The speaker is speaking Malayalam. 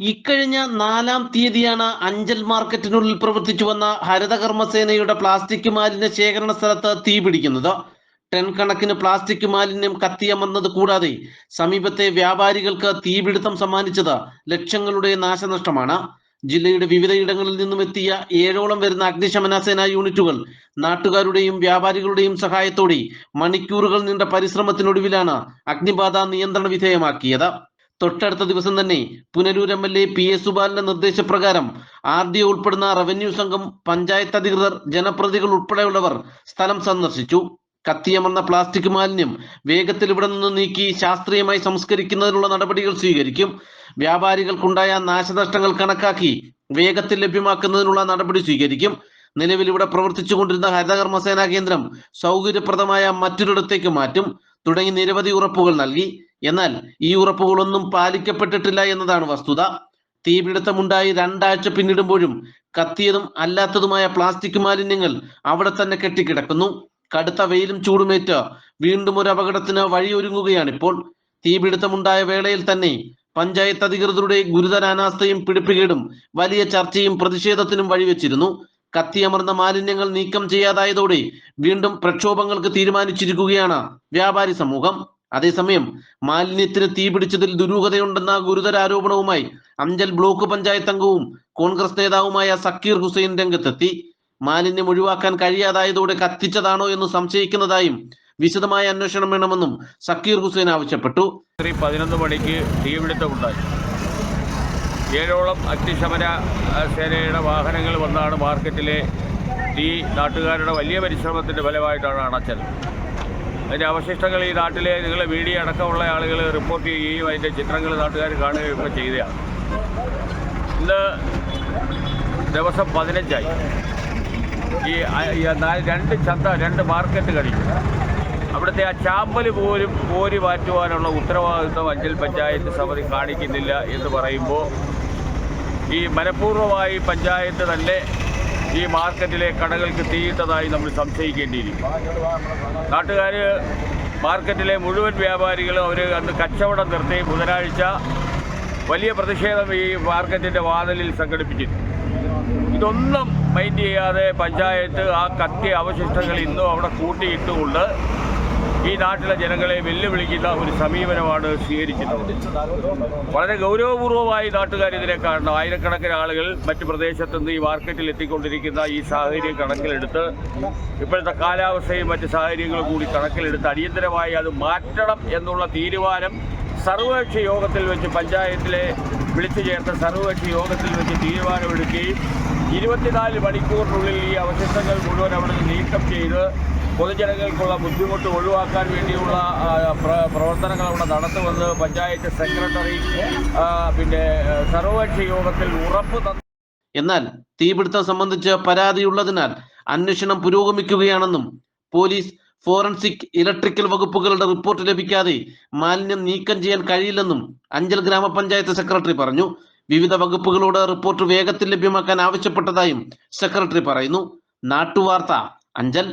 ഇക്കഴിഞ്ഞ നാലാം തീയതിയാണ് അഞ്ചൽ മാർക്കറ്റിനുള്ളിൽ പ്രവർത്തിച്ചു വന്ന ഹരിതകർമ്മസേനയുടെ പ്ലാസ്റ്റിക് മാലിന്യ ശേഖരണ സ്ഥലത്ത് തീ പിടിക്കുന്നത്. ടൺ കണക്കിന് പ്ലാസ്റ്റിക് മാലിന്യം കത്തിയമർന്നത് കൂടാതെ സമീപത്തെ വ്യാപാരികൾക്ക് തീപിടുത്തം സമ്മാനിച്ചത് ലക്ഷങ്ങളുടെ നാശനഷ്ടമാണ്. ജില്ലയുടെ വിവിധയിടങ്ങളിൽ നിന്നും എത്തിയ ഏഴോളം വരുന്ന അഗ്നിശമന സേനാ യൂണിറ്റുകൾ നാട്ടുകാരുടെയും വ്യാപാരികളുടെയും സഹായത്തോടെ മണിക്കൂറുകൾ നീണ്ട പരിശ്രമത്തിനൊടുവിലാണ് അഗ്നിബാധ നിയന്ത്രണ വിധേയമാക്കിയത്. തൊട്ടടുത്ത ദിവസം തന്നെ Punalur M L A P S സുബാലിന്റെ നിർദ്ദേശപ്രകാരം ആർ ഡി ഉൾപ്പെടുന്ന റവന്യൂ സംഘം പഞ്ചായത്ത് അധികൃതർ ജനപ്രതികൾ ഉൾപ്പെടെയുള്ളവർ സ്ഥലം സന്ദർശിച്ചു. കത്തിയമർന്ന പ്ലാസ്റ്റിക് മാലിന്യം വേഗത്തിൽ ഇവിടെ നിന്ന് നീക്കി ശാസ്ത്രീയമായി സംസ്കരിക്കുന്നതിനുള്ള നടപടികൾ സ്വീകരിക്കും. വ്യാപാരികൾക്കുണ്ടായ നാശനഷ്ടങ്ങൾ കണക്കാക്കി വേഗത്തിൽ ലഭ്യമാക്കുന്നതിനുള്ള നടപടി സ്വീകരിക്കും. നിലവിൽ ഇവിടെ പ്രവർത്തിച്ചുകൊണ്ടിരുന്ന ഹരിതകർമ്മസേനാ കേന്ദ്രം സൗകര്യപ്രദമായ മറ്റൊരിടത്തേക്ക് മാറ്റും. തുടങ്ങി നിരവധി ഉറപ്പുകൾ നൽകി. എന്നാൽ ഈ ഉറപ്പുകളൊന്നും പാലിക്കപ്പെട്ടിട്ടില്ല എന്നതാണ് വസ്തുത. തീപിടുത്തമുണ്ടായി രണ്ടാഴ്ച പിന്നിടുമ്പോഴും കത്തിയതും അല്ലാത്തതുമായ പ്ലാസ്റ്റിക് മാലിന്യങ്ങൾ അവിടെ തന്നെ കെട്ടിക്കിടക്കുന്നു. കടുത്ത വെയിലും ചൂടുമേറ്റ് വീണ്ടും ഒരു അപകടത്തിന് വഴിയൊരുങ്ങുകയാണിപ്പോൾ. തീപിടുത്തമുണ്ടായ വേളയിൽ തന്നെ പഞ്ചായത്ത് അധികൃതരുടെ ഗുരുതര അനാസ്ഥയും പിടിപ്പുകേടും വലിയ ചർച്ചയും പ്രതിഷേധത്തിനും വഴിവെച്ചിരുന്നു. കത്തിയമർന്ന മാലിന്യങ്ങൾ നീക്കം ചെയ്യാതായതോടെ വീണ്ടും പ്രക്ഷോഭങ്ങൾക്ക് തീരുമാനിച്ചിരിക്കുകയാണ് വ്യാപാരി സമൂഹം. അതേസമയം മാലിന്യത്തിന് തീപിടിച്ചതിൽ ദുരൂഹതയുണ്ടെന്ന ഗുരുതര ആരോപണവുമായി അഞ്ചൽ ബ്ലോക്ക് പഞ്ചായത്ത് അംഗവും കോൺഗ്രസ് നേതാവുമായ സക്കീർ ഹുസൈൻ രംഗത്തെത്തി. മാലിന്യം ഒഴിവാക്കാൻ കഴിയാതായതോടെ കത്തിച്ചതാണോ എന്ന് സംശയിക്കുന്നതായും വിശദമായ അന്വേഷണം വേണമെന്നും സക്കീർ ഹുസൈൻ ആവശ്യപ്പെട്ടു. പതിനൊന്ന് മണിക്ക് തീപിടുത്തമുണ്ടായി ഏഴോളം അഗ്നിശമന സേനയുടെ വാഹനങ്ങൾ വന്നാണ് മാർക്കറ്റിലെ തീ നാട്ടുകാരുടെ വലിയ പരിശ്രമത്തിന്റെ ഫലമായിട്ടാണ് അണച്ചത്. അതിന്റെ അവശിഷ്ടങ്ങൾ ഈ നാട്ടിലെ നിങ്ങളെ മീഡിയ അടക്കമുള്ള ആളുകൾ റിപ്പോർട്ട് ചെയ്യുകയും അതിന്റെ ചിത്രങ്ങൾ നാട്ടുകാർ കാണുകയും ഒക്കെ ചെയ്തതാണ് ഇന്ന് ദിവസം പതിനഞ്ചായി. ഈ രണ്ട് ചന്ത രണ്ട് മാർക്കറ്റ് കഴിഞ്ഞു. അവിടുത്തെ ആ ചാമ്പൽ പോലും പോരി മാറ്റുവാനുള്ള ഉത്തരവാദിത്വം അഞ്ചൽ പഞ്ചായത്ത് സമിതി കാണിക്കുന്നില്ല എന്ന് പറയുമ്പോൾ ഈ മനഃപൂർവമായി പഞ്ചായത്ത് തന്നെ ഈ മാർക്കറ്റിലെ കടകൾക്ക് തീയിട്ടതായി നമ്മൾ സംശയിക്കേണ്ടിയിരിക്കും നാട്ടുകാർ മാർക്കറ്റിലെ മുഴുവൻ വ്യാപാരികളും അവർ അന്ന് കച്ചവടം നിർത്തി ബുധനാഴ്ച വലിയ പ്രതിഷേധം ഈ മാർക്കറ്റിന്റെ വാതിലിൽ സംഘടിപ്പിച്ചിരുന്നു. ഇതൊന്നും മൈൻഡ് ചെയ്യാതെ പഞ്ചായത്ത് ആ കത്തിയ അവശിഷ്ടങ്ങൾ ഇന്നും അവിടെ കൂട്ടിയിട്ടുകൊണ്ട് ഈ നാട്ടിലെ ജനങ്ങളെ വെല്ലുവിളിക്കുന്ന ഒരു സമീപനമാണ് സ്വീകരിച്ചിട്ടുള്ളത്. വളരെ ഗൗരവപൂർവമായി നാട്ടുകാർ ഇതിനെ കാണണം ആയിരക്കണക്കിന് ആളുകൾ മറ്റു പ്രദേശത്തു നിന്ന് ഈ മാർക്കറ്റിൽ എത്തിക്കൊണ്ടിരിക്കുന്ന ഈ സാഹചര്യം കണക്കിലെടുത്ത് ഇപ്പോഴത്തെ കാലാവസ്ഥയും മറ്റ് സാഹചര്യങ്ങളും കൂടി കണക്കിലെടുത്ത് അടിയന്തരമായി അത് മാറ്റണം എന്നുള്ള തീരുമാനം സർവകക്ഷി യോഗത്തിൽ വെച്ച് പഞ്ചായത്തിലെ വിളിച്ചു ചേർത്ത സർവകക്ഷി യോഗത്തിൽ വെച്ച് തീരുമാനമെടുക്കുകയും ഇരുപത്തിനാല് മണിക്കൂറിനുള്ളിൽ ഈ അവശിഷ്ടങ്ങൾ മുഴുവൻ അവിടെ നീക്കം ചെയ്ത് പൊതുജനങ്ങൾക്കുള്ള ബുദ്ധിമുട്ട് ഒഴിവാക്കാൻ വേണ്ടിയുള്ള പ്രവർത്തനങ്ങൾ അവിടെ നടത്തുമെന്ന് പഞ്ചായത്ത് സെക്രട്ടറി പിന്നെ സർവകക്ഷി യോഗത്തിൽ ഉറപ്പ് തന്നു എന്നാൽ തീപിടുത്തം സംബന്ധിച്ച് പരാതിയുള്ളതിനാൽ അന്വേഷണം പുരോഗമിക്കുകയാണെന്നും പോലീസ് ഫോറൻസിക് ഇലക്ട്രിക്കൽ വകുപ്പുകളുടെ റിപ്പോർട്ട് ലഭിക്കാതെ മാലിന്യം നീക്കം ചെയ്യാൻ കഴിയില്ലെന്നും അഞ്ചൽ ഗ്രാമപഞ്ചായത്ത് സെക്രട്ടറി പറഞ്ഞു. വിവിധ വകുപ്പുകളോട് റിപ്പോർട്ട് വേഗത്തിൽ ലഭ്യമാക്കാൻ ആവശ്യപ്പെട്ടതായും സെക്രട്ടറി പറയുന്നു. നാട്ടുവാർത്ത അഞ്ചൽ.